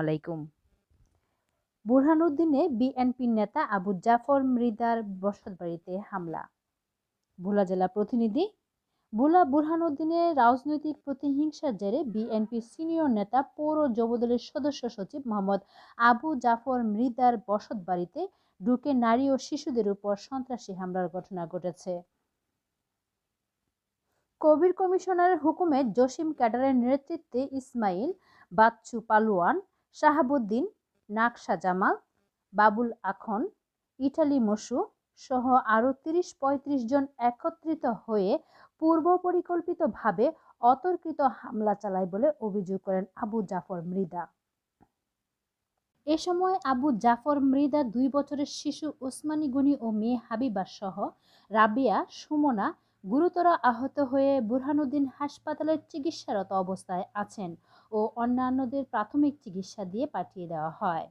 আলাইকুম। বুরহানুদ্দিনে বিএনপির নেতা আবু জাফর মৃদার বসতবাড়িতে হামলা। ভোলা জেলা প্রতিনিধি, ভোলা বুরহানুদ্দিনের রাজনৈতিক প্রতিহিংসার জেরে বিএনপির সিনিয়র নেতা, পৌর যুবদলের সদস্য সচিব মোহাম্মদ আবু জাফর মৃদার বসতবাড়িতে ঢুকে নারী ও শিশুদের উপর সন্ত্রাসী হামলার ঘটনা ঘটেছে। কবির কমিশনারের হুকুমে জসিম ক্যাডারের নেতৃত্বে ইসমাইল বাচ্চু পালোয়ান শাহাবুদ্দিন, নাকশা জামাল, বাবুল আখন, ইটালি মসু সহ আরও তিরিশ পঁয়ত্রিশ জন একত্রিত হয়ে পূর্ব পরিকল্পিতভাবে অতর্কিত হামলা চালায় বলে অভিযোগ করেন আবু জাফর মৃদা এ সময় আবু জাফর মৃদা দুই বছরের শিশু ওসমানী গনি ও মেয়ে হাবিবা সহ রাবিয়া, সুমনা গুরুতর আহত হয়ে বুরহানুদ্দিন হাসপাতালে চিকিৎসারত অবস্থায় আছেন ও অন্যান্যদের প্রাথমিক চিকিৎসা দিয়ে পাঠিয়ে দেওয়া হয়।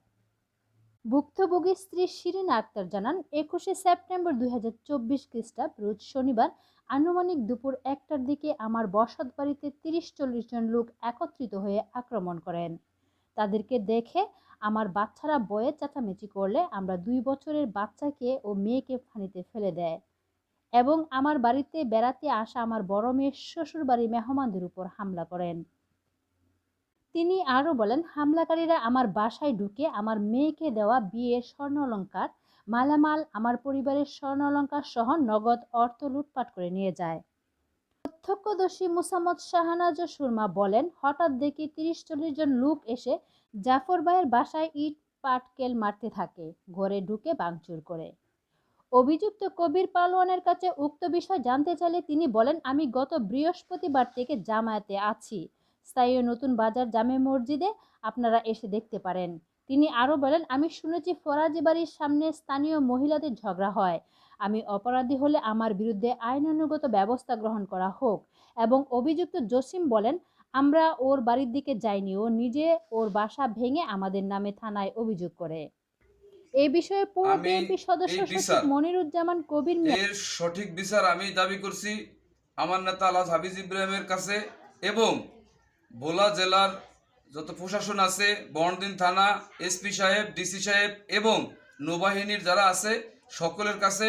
ভুক্তভোগী স্ত্রী শিরিন আক্তার জানান, একুশে সেপ্টেম্বর দুই হাজার চব্বিশ খ্রিস্টাব্দ, রোজ শনিবার আনুমানিক দুপুর একটার দিকে আমার বসত বাড়িতে তিরিশ চল্লিশ জন লোক একত্রিত হয়ে আক্রমণ করেন। তাদেরকে দেখে আমার বাচ্চারা বয়ে চেঁচামেচি করলে আমরা দুই বছরের বাচ্চাকে ও মেয়েকে ফানিতে ফেলে দেয়। এবং আমার বাড়িতে বেড়াতে আসা আমার বড় মেয়ের শ্বশুর বাড়ি মেহমানদের উপর হামলা করেন। তিনি আরও বলেন, হামলাকারীরা আমার বাসায় ঢুকে আমার মেয়েকে দেওয়া বিয়ের স্বর্ণ অলঙ্কার মালামাল আমার পরিবারের স্বর্ণ অলঙ্কার সহ নগদ অর্থ লুটপাট করে নিয়ে যায়। প্রত্যক্ষদর্শী মুসাম্মদ শাহানাজ সুরমা বলেন, হঠাৎ দেখি তিরিশ চল্লিশ জন লোক এসে জাফর ভাইয়ের বাসায় ইট পাটকেল মারতে থাকে, ঘরে ঢুকে ভাঙচুর করে। অভিযুক্ত কবির পালোয়ানের কাছে উক্ত বিষয় জানতে চাইলে তিনি বলেন, আমি গত বৃহস্পতিবার থেকে জামায়াতে আছি। স্থায়ী নতুন বাজার জামে মসজিদে আপনারা এসে দেখতে পারেন। তিনি আরও বলেন, আমি শুনেছি ফরাজি বাড়ির সামনে স্থানীয় মহিলাদের ঝগড়া হয়। আমি অপরাধী হলে আমার বিরুদ্ধে আইনানুগত ব্যবস্থা গ্রহণ করা হোক। এবং অভিযুক্ত জসিম বলেন, আমরা ওর বাড়ির দিকে যাইনি। ও নিজে ওর বাসা ভেঙে আমাদের নামে থানায় অভিযোগ করে। এ বিষয়ে পৌর বিএনপি সদস্য সচিব মনিরুজ্জামান কবির এর সঠিক বিচার আমি দাবি করছি আমার নেতা আলাজ হাফিজ ইব্রাহিমের কাছে এবং ভোলা জেলার যত প্রশাসন আছে বর্ণদিন থানা এসপি সাহেব ডিসি সাহেব এবং নৌবাহিনীর যারা আছে সকলের কাছে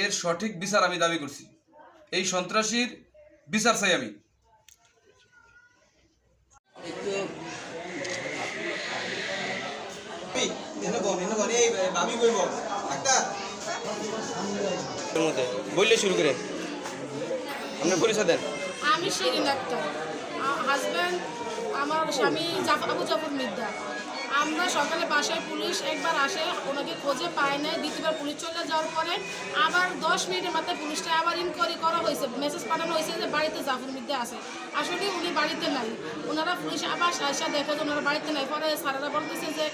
এর সঠিক বিচার আমি দাবি করছি। এই সন্ত্রাসীর বিচার চাই আমি এর মধ্যে বললে শুরু করে। আপনার পরিচয় দেন। আমি শিরিন আক্তার। হাজব্যান্ড আমার স্বামী আবু জাফর মির্জা আমরা সকালে বাসায় পুলিশ একবার আসে ওনাকে খোঁজে পায় নাই। দ্বিতীয়বার পুলিশ চলে যাওয়ার পরে আবার দশ মিনিটের মাথায় পুলিশটা আবার ইনকোয়ারি করা হয়েছে। মেসেজ পাঠানো হয়েছে যে বাড়িতে জাফর মির্জা আছে। আসলে উনি বাড়িতে নাই। ওনারা পুলিশ আবার আসা দেখো যে ওনারা বাড়িতে নাই। পরে স্যারেরা বলতেছে যে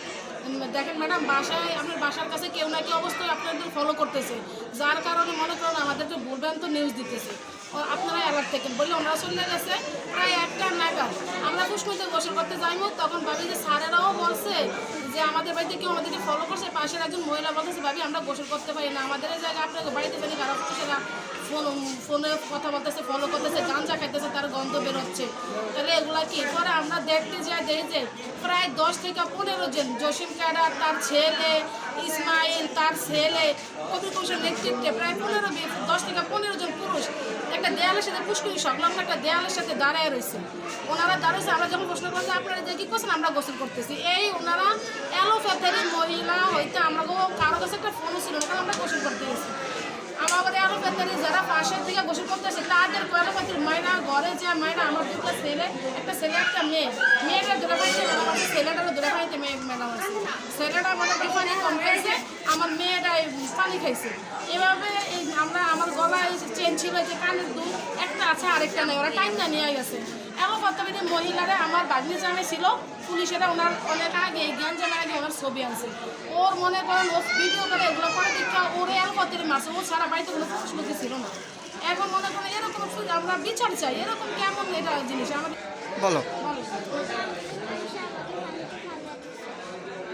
দেখেন ম্যাডাম, বাসায়, আপনার বাসার কাছে কেউ না কেউ অবস্থায় আপনাদের ফলো করতেছে। যার কারণে মনে করুন আমাদেরকে ভুলভ্রান্ত নিউজ দিতেছে। আপনারা অ্যালার্ট থাকেন। বলি ওনারা চলে গেছে, প্রায় একটা নাগাদ। আমরা পুষ্পতে বসে করতে যাইমো, তখন ভাবি যে স্যারেরাও বলছে যে আমাদের বাড়িতে কেউ আমাদেরকে ফলো করছে, পাশের একজন মহিলা বলতেছে ভাবি, আমরা গোসল করতে পারি না। আমাদের জায়গায় আপনার বাড়িতে জানি খারাপ না ফোন ফোনে কথা বলতেছে ফলো করতেছে গাঞ্জা খাইতেছে তার গন্ধ বেরোচ্ছে তাহলে এগুলা কি? পরে আমরা দেখতে যাই, দেখি যে প্রায় দশ থেকে পনেরো জন জসিম ক্যাডার তার ছেলে ইসমাইল, তার ছেলে কবি পুরুষের নেতৃত্বে প্রায় পনেরো দশ থেকে পনেরো জন পুরুষ একটা দেয়ালের সাথে পুষ্করি সংলগ্ন একটা দেয়ালের সাথে দাঁড়ায় রয়েছে। ওনারা দাঁড়িয়েছে আমরা যখন প্রশ্ন করছি আপনারা যে কি করছেন, আমরা গোসল করতেছি। এই ওনারা অ্যালোপ্যাথারি মহিলা হইতে আমরা কারও কাছে একটা ফোনও ছিল না আমরা গোসল করতে গেছি। আমার অ্যালোপ্যাথারি যারা পাশের থেকে গোসল করতেছে, তাদের অ্যালোপ্যাথির মায়েরা ঘরে যে মায়েরা, আমার দুটো ছেলে, একটা ছেলে, একটা মেয়ে। মেয়েটা দূরে পাইতে ছেলেটারও দূরে মেয়ে আছে ছেলেটা কম খাইছে আমার মেয়েটা এই পানি খাইছে এভাবে এই আমরা আমার গলায় চেন ছিল যে কানের দুল একটা আছে আরেকটা নেই ওরা টাইম না নিয়ে গেছে অ্যালোপ্যাথি মহিলারা আমার বাগনি জামে ছিল পুলিশেরা ওনার অনেক আগে জ্ঞান জানার আগে ওনার ছবি আনছে ওর মনে করেন ও ভিডিও করে এগুলো করে দেখা ওরে অ্যালোপ্যাথির মাসে ও সারা বাড়িতে কোনো পুষ্পতি ছিল না এখন মনে করেন এরকম শুধু আমরা বিচার চাই এরকম কেমন এটা জিনিস আমাদের বলো বলো।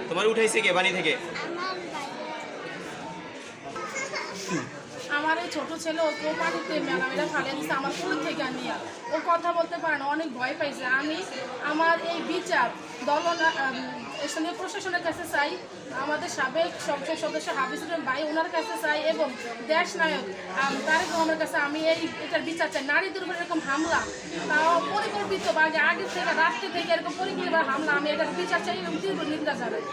তোমার উঠাইছে কে বাড়ি থেকে আমার এই ছোটো ছেলে, ও ও পানিতে ম্যাডামেরা ফালিয়ে দিচ্ছে, আমার কোল থেকে নিয়ে ও কথা বলতে পারে না, অনেক ভয় পাইছে আমি আমার এই বিচার দল স্থানীয় প্রশাসনের কাছে চাই, আমাদের সাবেক সংসদ সদস্য হাফিজুর ভাই ওনার কাছে চাই এবং দেশ নায়ক তারেক রহমানের কাছে আমি এই এটার বিচার চাই। নারীদের উপর এরকম হামলা তাও পরিকল্পিত বা আগে থেকে রাত্রে থেকে এরকম পরিকল্পিত হামলা, আমি এটার বিচার চাই এবং তীব্র নিন্দা জানাই।